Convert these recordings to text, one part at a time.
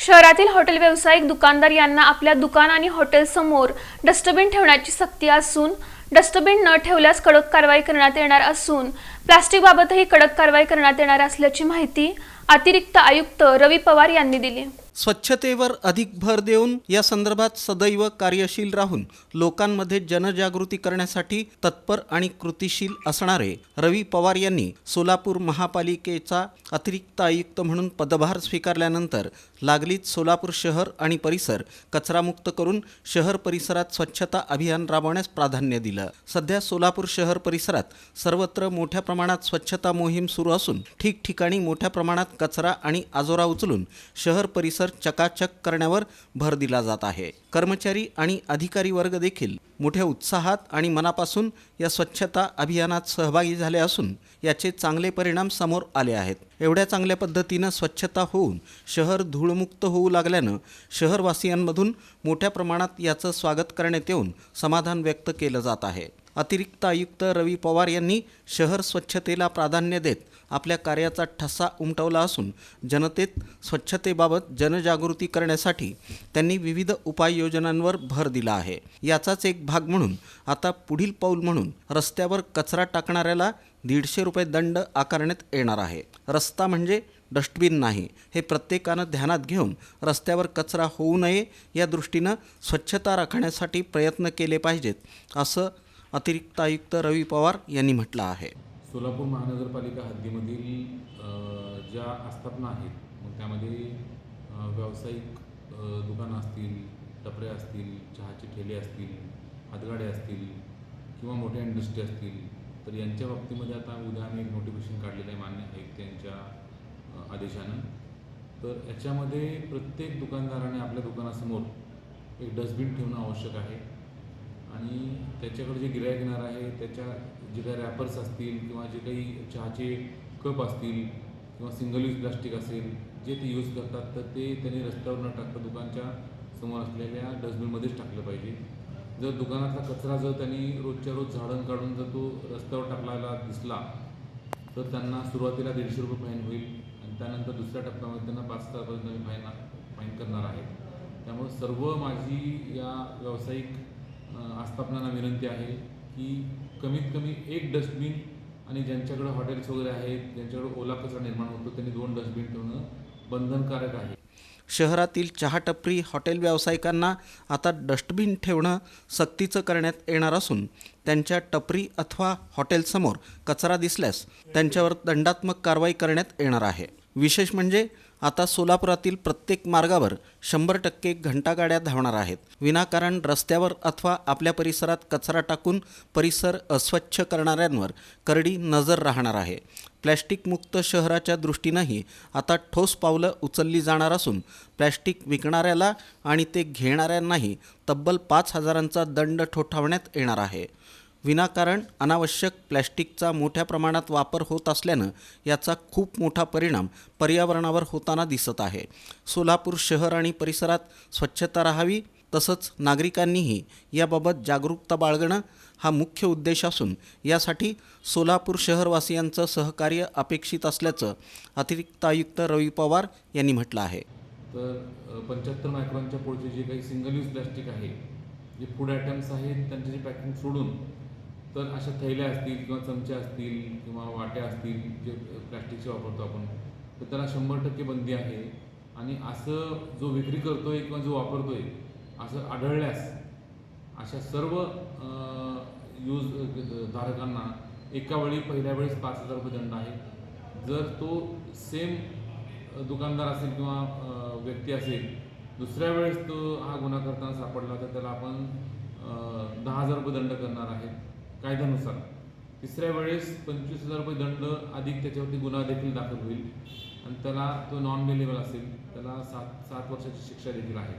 शहरातील हॉटेल व्यावसायिक दुकानदार यांना आपल्या दुकान आणि हॉटेल समोर डस्टबिन ठेवण्याची सक्ती असून डस्टबिन न ठेवल्यास कडक कारवाई करण्यात येणार असून प्लास्टिकबाबतही कडक कारवाई करण्यात येणार असल्याची माहिती अतिरिक्त आयुक्त रवी पवार यांनी दिली. स्वच्छतेवर अधिक भर देऊन या संदर्भात सदैव कार्यशील राहून लोकांमध्ये जनजागृती करण्यासाठी तत्पर आणि कृतिशील असणारे रवी पवार यांनी सोलापूर महापालिकेचा अतिरिक्त आयुक्त म्हणून पदभार स्वीकारल्यानंतर लागलीच सोलापूर शहर आणि परिसर कचरामुक्त करून शहर परिसरात स्वच्छता अभियान राबवण्यास प्राधान्य दिलं. सध्या सोलापूर शहर परिसरात सर्वत्र मोठ्या प्रमाणात स्वच्छता मोहीम सुरू असून ठिकठिकाणी मोठ्या प्रमाणात कचरा आणि आजोरा उचलून शहर परिसर चकाचक करण्यावर भर दिला जात आहे. कर्मचारी आणि अधिकारी वर्ग देखील मोठ्या उत्साहात आणि मनापासून या स्वच्छता अभियानात सहभागी झाले असून याचे चांगले परिणाम समोर आले आहेत. एवढ्या चांगल्या पद्धतीनं स्वच्छता होऊन शहर धूळमुक्त होऊ लागल्यानं शहरवासियांमधून मोठ्या प्रमाणात याचं स्वागत करण्यात येऊन समाधान व्यक्त केलं जात आहे. अतिरिक्त आयुक्त रवी पवार यांनी शहर स्वच्छतेला प्राधान्य देत आपल्या कार्याचा ठसा उमटवला असून जनतेत स्वच्छतेबाबत जनजागृती करण्यासाठी त्यांनी विविध उपाययोजनांवर भर दिला आहे. याचाच एक भाग म्हणून आता पुढील पाऊल म्हणून रस्त्यावर कचरा टाकणाऱ्याला दीडशे रुपये दंड आकारण्यात येणार आहे. रस्ता म्हणजे डस्टबिन नाही हे प्रत्येकानं ध्यानात घेऊन रस्त्यावर कचरा होऊ नये या दृष्टीनं स्वच्छता राखण्यासाठी प्रयत्न केले पाहिजेत असं अतिरिक्त आयुक्त रवी पवार यांनी म्हटलं आहे. सोलापूर महानगरपालिका हद्दीमधील ज्या आस्थापना आहेत मग त्यामध्ये व्यावसायिक दुकानं असतील टपरे असतील चहाचे ठेले असतील हातगाड्या असतील किंवा मोठ्या इंडस्ट्री असतील तर यांच्या बाबतीमध्ये आता उद्या आम्ही एक नोटिफिकेशन काढलेलं आहे मान्य आयुक्त त्यांच्या आदेशानं. तर याच्यामध्ये प्रत्येक दुकानदाराने आपल्या दुकानासमोर एक डस्टबिन ठेवणं आवश्यक आहे. आणि त्याच्याकडे जे गिरायक येणार आहे त्याच्या जे काही रॅपर्स असतील किंवा जे काही चहाचे कप असतील किंवा सिंगल यूज प्लास्टिक असेल जे ते यूज करतात तर ते त्यांनी रस्त्यावर न टाकता दुकानच्या समोर असलेल्या डस्टबिनमध्येच टाकलं पाहिजे. जर दुकानातला कचरा जर त्यांनी रोजच्या रोज झाडून काढून जर तो रस्त्यावर टाकलेला दिसला तर त्यांना सुरुवातीला दीडशे रुपये फाईन होईल आणि त्यानंतर दुसऱ्या टप्प्यामध्ये त्यांना पाच हजारपर्यंत आम्ही फाईन फाईन करणार आहे. त्यामुळे सर्व माझी या व्यावसायिक आस्थापनांना विनंती आहे की कमीत कमी एक डस्टबिन आणि ज्यांच्याकडे हॉटेल्स वगैरे आहेत ज्यांच्याकडे ओला कचरा निर्माण होतो त्यांनी दोन डस्टबिन ठेवणं बंधनकारक आहे. शहरातील चहा टपरी हॉटेल व्यावसायिकांना आता डस्टबिन ठेवणं सक्तीचं करण्यात येणार असून त्यांच्या टपरी अथवा हॉटेलसमोर कचरा दिसल्यास त्यांच्यावर दंडात्मक कारवाई करण्यात येणार आहे. विशेष म्हणजे आता सोलापुरातील प्रत्येक मार्गावर शंभर टक्के घंटागाड्या धावणार आहेत. विनाकारण रस्त्यावर अथवा आपल्या परिसरात कचरा टाकून परिसर अस्वच्छ करणाऱ्यांवर करडी नजर राहणार आहे. प्लॅस्टिकमुक्त शहराच्या दृष्टीनंही आता ठोस पावलं उचलली जाणार असून प्लॅस्टिक विकणाऱ्याला आणि ते घेणाऱ्यांनाही तब्बल पाच हजारांचा दंड ठोठावण्यात येणार आहे. विनाकारण अनावश्यक प्लॅस्टिकचा मोठ्या प्रमाणात वापर होत असल्यानं याचा खूप मोठा परिणाम पर्यावरणावर होताना दिसत आहे. सोलापूर शहर आणि परिसरात स्वच्छता राहावी तसंच नागरिकांनीही याबाबत जागरूकता बाळगणं हा मुख्य उद्देश असून यासाठी सोलापूर शहरवासियांचं सहकार्य अपेक्षित असल्याचं अतिरिक्त आयुक्त रवी पवार यांनी म्हटलं आहे. तर पंच्याहत्तर मायक्रॉनच्या पुढचे जे काही सिंगल यूज प्लॅस्टिक आहे जे फूड आयटम्स आहेत त्यांचे जे पॅकिंग सोडून तर अशा थैल्या असतील किंवा चमचे असतील किंवा वाट्या असतील जे प्लॅस्टिकचे वापरतो आपण तर त्याला शंभर टक्के बंदी आहे. आणि असं जो विक्री करतो आहे किंवा जो वापरतो आहे असं आढळल्यास अशा सर्व यूज धारकांना एका वेळी पहिल्या वेळेस पाच हजार रुपये दंड आहे. जर तो सेम दुकानदार असेल किंवा व्यक्ती असेल दुसऱ्या वेळेस तो हा गुन्हा करताना सापडला तर त्याला आपण दहा हजार रुपये दंड करणार आहे. कायद्यानुसार. तिसऱ्या वेळेस पंचवीस हजार रुपये दंड अधिक त्याच्यावरती गुन्हा देखील दाखल होईल. आणि त्याला तो नॉन बेलेबल असेल त्याला सात सात वर्षाची शिक्षा देखील आहे.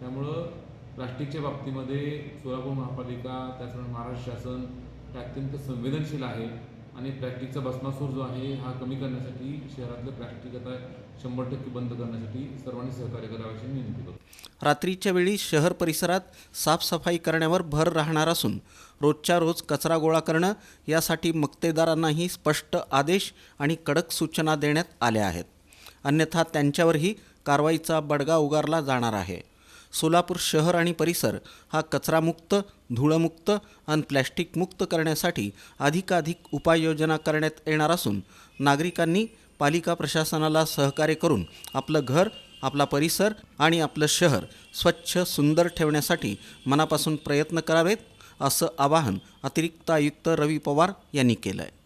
त्यामुळं प्लास्टिकच्या बाबतीमध्ये सोलापूर महापालिका त्याचप्रमाणे महाराष्ट्र शासन हे अत्यंत संवेदनशील आहे. आणि प्लॅस्टिकचा भस्मासूर जो आहे हा कमी करण्यासाठी शहरातलं प्लॅस्टिक आता शंभर टक्के बंद करण्यासाठी सर्वांनी सहकार्य करावे अशी विनंती करतो. रात्रीच्या वेळी शहर परिसरात साफसफाई करण्यावर भर राहणार असून रोजच्या रोज कचरा गोळा करणं यासाठी मक्तेदारांनाही स्पष्ट आदेश आणि कडक सूचना देण्यात आल्या आहेत. अन्यथा त्यांच्यावरही कारवाईचा बडगा उगारला जाणार आहे. सोलापूर शहर आणि परिसर हा कचरामुक्त धूळमुक्त आणि प्लॅस्टिकमुक्त करण्यासाठी अधिकाधिक उपाययोजना करण्यात येणार असून नागरिकांनी पालिका प्रशासनाला सहकार्य करून आपलं घर आपला परिसर आणि आपलं शहर स्वच्छ सुंदर ठेवण्यासाठी मनापासून प्रयत्न करावेत असं आवाहन अतिरिक्त आयुक्त रवी पवार यांनी केलं आहे